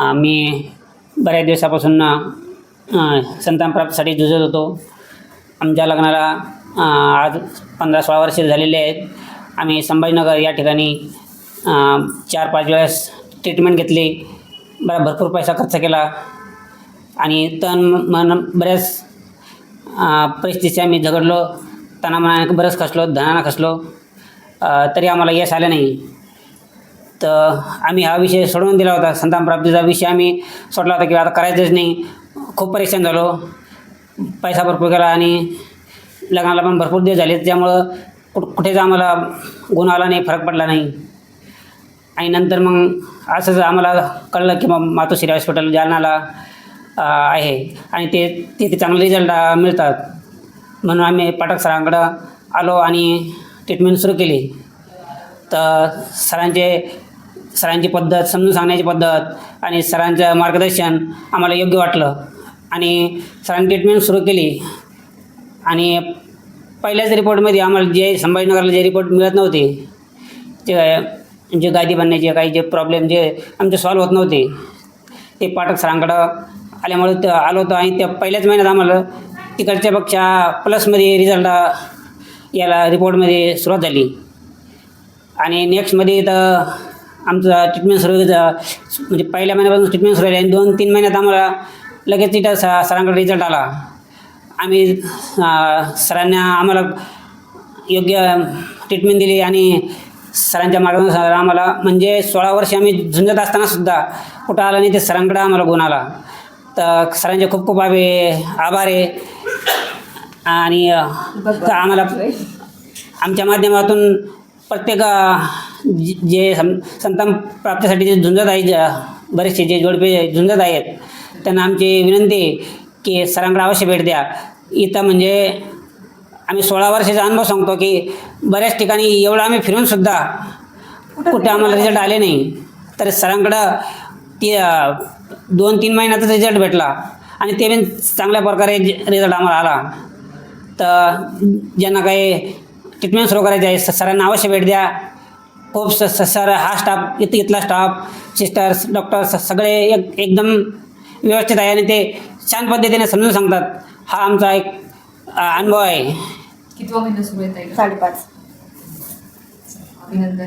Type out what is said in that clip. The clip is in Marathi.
मी बऱ्याच दिवसापासून संतानप्राप्तीसाठी झुजत होतो. आमच्या लग्नाला आज पंधरा सोळा वर्षे झालेले आहेत. आम्ही संभाजीनगर या ठिकाणी चार पाच वेळेस ट्रीटमेंट घेतली. बरा भरपूर पैसा खर्च केला. आणि तण मन बऱ्याच परिस्थितीशी आम्ही झगडलो. तणामनाने बरंच खसलो धनानं खसलो. तरी आम्हाला यश आलं नाही. तर आम्ही हा विषय सोडवून दिला होता. संतान प्राप्तीचा विषय आम्ही सोडला होता की आता करायचंच नाही. खूप परेशान झालो. पैसा भरपूर केला आणि लग्नाला पण भरपूर दिवस झाले त्यामुळं कुठ कुठेच आम्हाला गुण आला नाही फरक पडला नाही. आणि नंतर मग असंच आम्हाला कळलं की मग मातोश्री हॉस्पिटल जालनाला आहे. आणि ते तिथे चांगले रिझल्ट मिळतात. म्हणून आम्ही पाठक सरांकडं आलो आणि ट्रीटमेंट सुरू केली. तर सरांचे सरांची पद्धत समजून सांगण्याची पद्धत आणि सरांचं मार्गदर्शन आम्हाला योग्य वाटलं. आणि सरांनी ट्रीटमेंट सुरू केली. आणि पहिल्याच रिपोर्टमध्ये आम्हाला जे संभाजीनगरला जे रिपोर्ट मिळत नव्हते ते जे गादी बनण्याचे काही जे प्रॉब्लेम जे आमचे सॉल्व्ह होत नव्हते ते पाठक सरांकडं आल्यामुळे ते आलो होतो आणि त्या पहिल्याच महिन्यात आम्हाला तिकडच्या पक्षा प्लसमध्ये रिझल्ट याला रिपोर्टमध्ये सुरुवात झाली. आणि नेक्स्टमध्ये तर आमचं ट्रीटमेंट सुरू म्हणजे पहिल्या महिन्यापासून ट्रीटमेंट सुरू झाली आणि दोन तीन महिन्यात आम्हाला लगेच तिथं स सरांकडे रिझल्ट आला. आम्ही सरांना आम्हाला योग्य ट्रीटमेंट दिली आणि सरांच्या मार्गदर्शनावर आम्हाला म्हणजे सोळा वर्ष आम्ही झुंजत असतानासुद्धा कुठं आलं नाही ते सरांकडे आम्हाला गुण आला. तर सरांचे खूप खूप आभे आभार आहे. आणि आम्हाला आमच्या माध्यमातून प्रत्येक जे- जे सं संतान प्राप्तीसाठी जे झुंजत आहे ज- बरेचसे जे जोडपे झुंजत आहेत त्यांना आमची विनंती की सरांकडे अवश्य भेट द्या. इथं म्हणजे आम्ही सोळा वर्षाचा अनुभव सांगतो की बऱ्याच ठिकाणी एवढं आम्ही फिरूनसुद्धा कुठे आम्हाला रिझल्ट आले नाही. तर सरांकडं ती दोन तीन महिन्यातच रिझल्ट भेटला आणि ते पण चांगल्या प्रकारे रिझल्ट आम्हाला आला. तर ज्यांना काही ट्रीटमेंट सुरू करायची आहे सरांना अवश्य भेट द्या. खूप स स- सर हा स्टाफ इथं इथला स्टाफ सिस्टर्स डॉक्टर्स सगळे एक एकदम व्यवस्थित आहे आणि ते छान पद्धतीने समजून सांगतात. हा आमचा एक अनुभव आहे. कितवा महिना सुरू आहे ताई साडेपाच. अभिनंदन.